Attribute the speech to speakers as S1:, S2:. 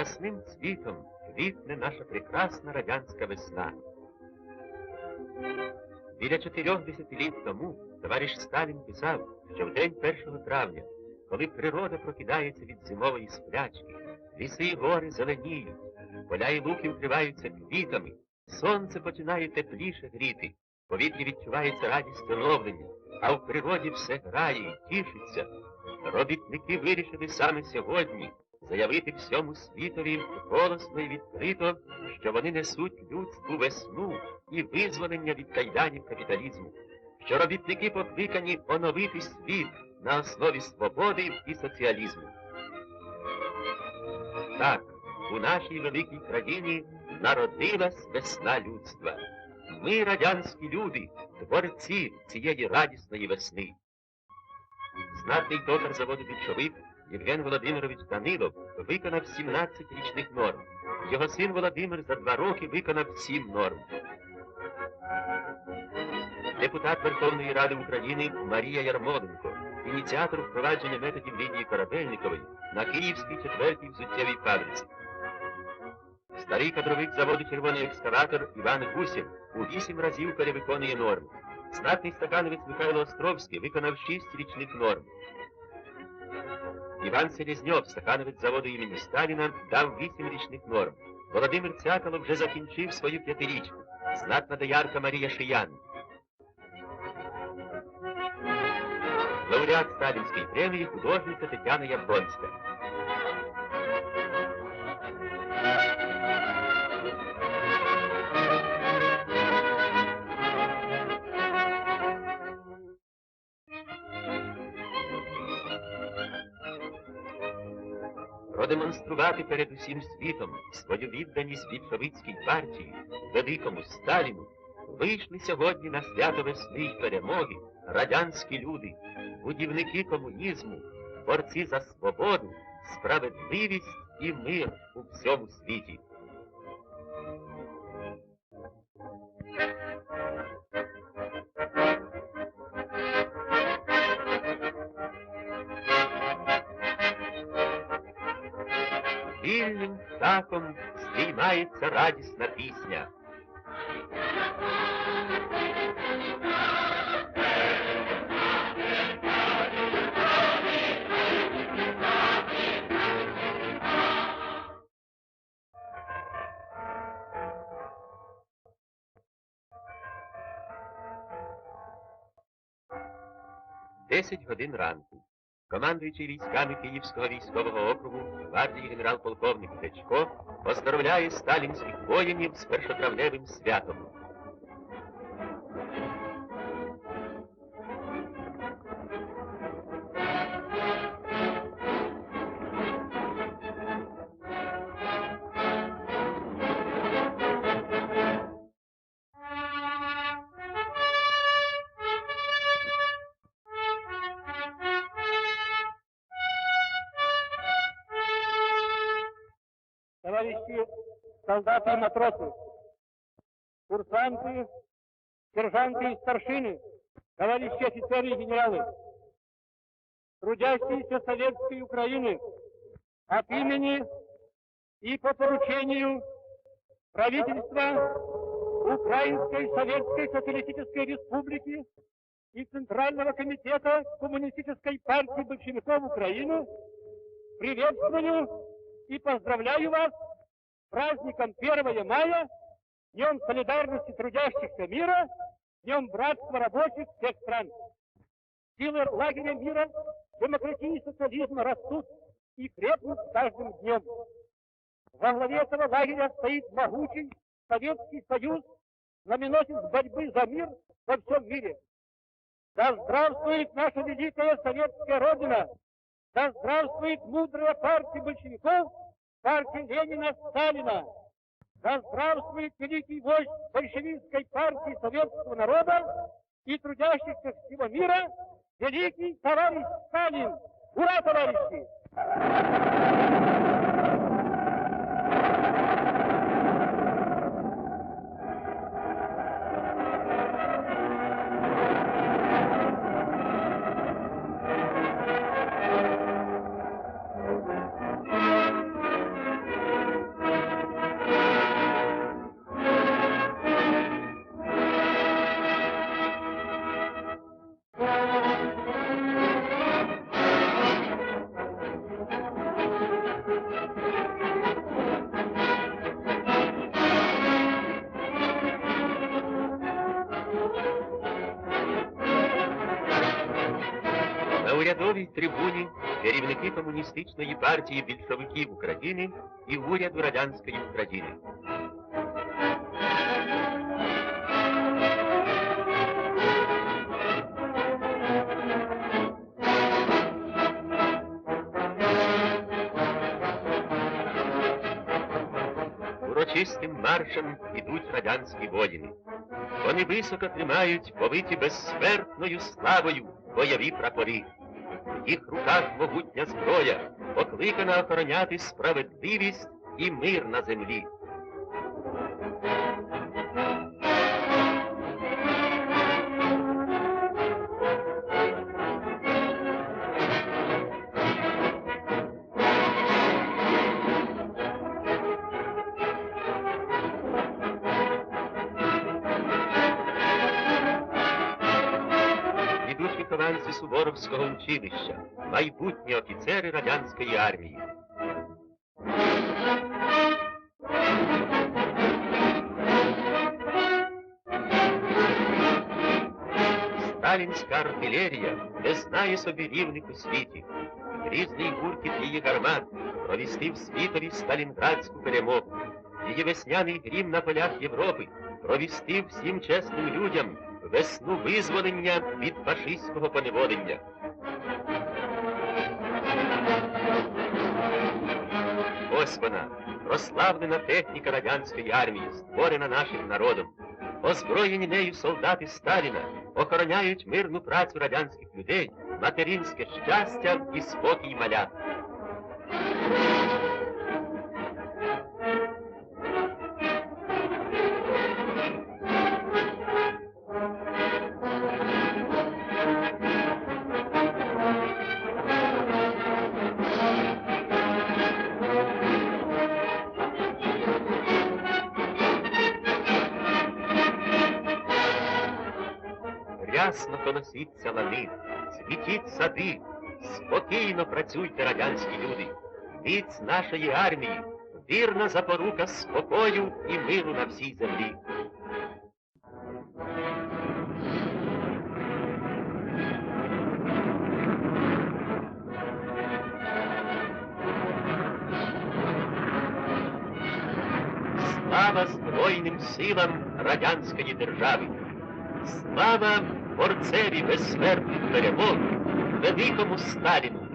S1: ясним цвітом квітне наша прекрасна радянська весна. Біля чотирьох десятиліть тому товариш Сталін писав, що в день 1 травня, коли природа прокидається від зимової сплячки, ліси і гори зеленіють, поля і луки вкриваються квітами, сонце починає тепліше гріти, повітрі відчувається радість оновлення, а в природі все грає і тішиться. Робітники вирішили саме сьогодні заявити всьому світові голосно і відкрито, що вони несуть людству весну і визволення від кайданів капіталізму, що робітники покликані оновити світ на основі свободи і соціалізму. Так, у нашій великій країні народилась весна людства. Ми, радянські люди, творці цієї радісної весни. Знатний токар заводу більшовик Євген Володимирович Данилов виконав 17 річних норм. Його син Володимир за два роки виконав 7 норм. Депутат Верховної Ради України Марія Ярмоленко, ініціатор впровадження методів Лідії Корабельникової на Київській четвертій взуттєвій фабриці. Старий кадровик заводу червоний екскаватор Іван Гусєв у вісім разів перевиконує норми. Знатний стакановець Михайло Островський виконав шість річних норм. Іван Селізньов, стакановець заводу імені Сталіна, дав вісім річних норм. Володимир Цякало вже закінчив свою п'ятирічку. Знатна доярка Марія Шиян. Лауреат Сталінської премії художниця Тетяна Яблонська. Продемонструвати перед усім світом свою відданість більшовицькій партії, великому Сталіну, вийшли сьогодні на свято весни й перемоги радянські люди, будівники комунізму, борці за свободу, справедливість і мир у всьому світі. Вільним птахом здіймається радісна пісня. Десять годин ранку. Командуючий військами Київського військового округу гвардії генерал-полковник Дечко поздоровляє сталінських воїнів з першотравневим святом.
S2: Товарищи солдаты и матросы, курсанты, сержанты и старшины, товарищи офицеры и генералы, трудящиеся Советской Украины, от имени и по поручению правительства Украинской Советской Социалистической Республики и Центрального комитета Коммунистической партии большевиков Украины приветствую и поздравляю вас праздником 1 мая, Днем солидарности трудящихся мира, Днем братства рабочих всех стран. Силы лагеря мира, демократии и социализма растут и крепнут с каждым днем. Во главе этого лагеря стоит могучий Советский Союз, знаменосец борьбы за мир во всем мире. Да здравствует наша великая советская Родина! Да здравствует мудрая партия большевиков, партия Ленина Сталина! Да здравствует великий вождь большевистской партии советского народа и трудящихся всего мира, великий товарищ Сталин! Ура, товарищи!
S1: Урядовій трибуні керівники комуністичної партії більшовиків України і уряду радянської України. Урочистим маршем ідуть радянські воїни. Вони високо тримають повиті безсмертною славою бойові прапори. В їх руках могутня зброя, покликана охороняти справедливість і мир на землі. Вихованці Суворовського училища, майбутні офіцери радянської армії. Сталінська артилерія не знає собі рівних у світі. Грізний гуркіт її гармат провістив світові Сталінградську перемогу. Її весняний грім на полях Європи провістив всім чесним людям весну визволення від фашистського поневолення. Ось вона, прославлена техніка радянської армії, створена нашим народом. Озброєні нею солдати Сталіна охороняють мирну працю радянських людей, материнське щастя і спокій малят. Рясно колосіться лани, цвітіть сади, спокійно працюйте, радянські люди. Міць нашої армії, вірна запорука спокою і миру на всій землі. Слава Збройним силам радянської держави! Слава борцеві безсмертних перемог, великому Сталіну!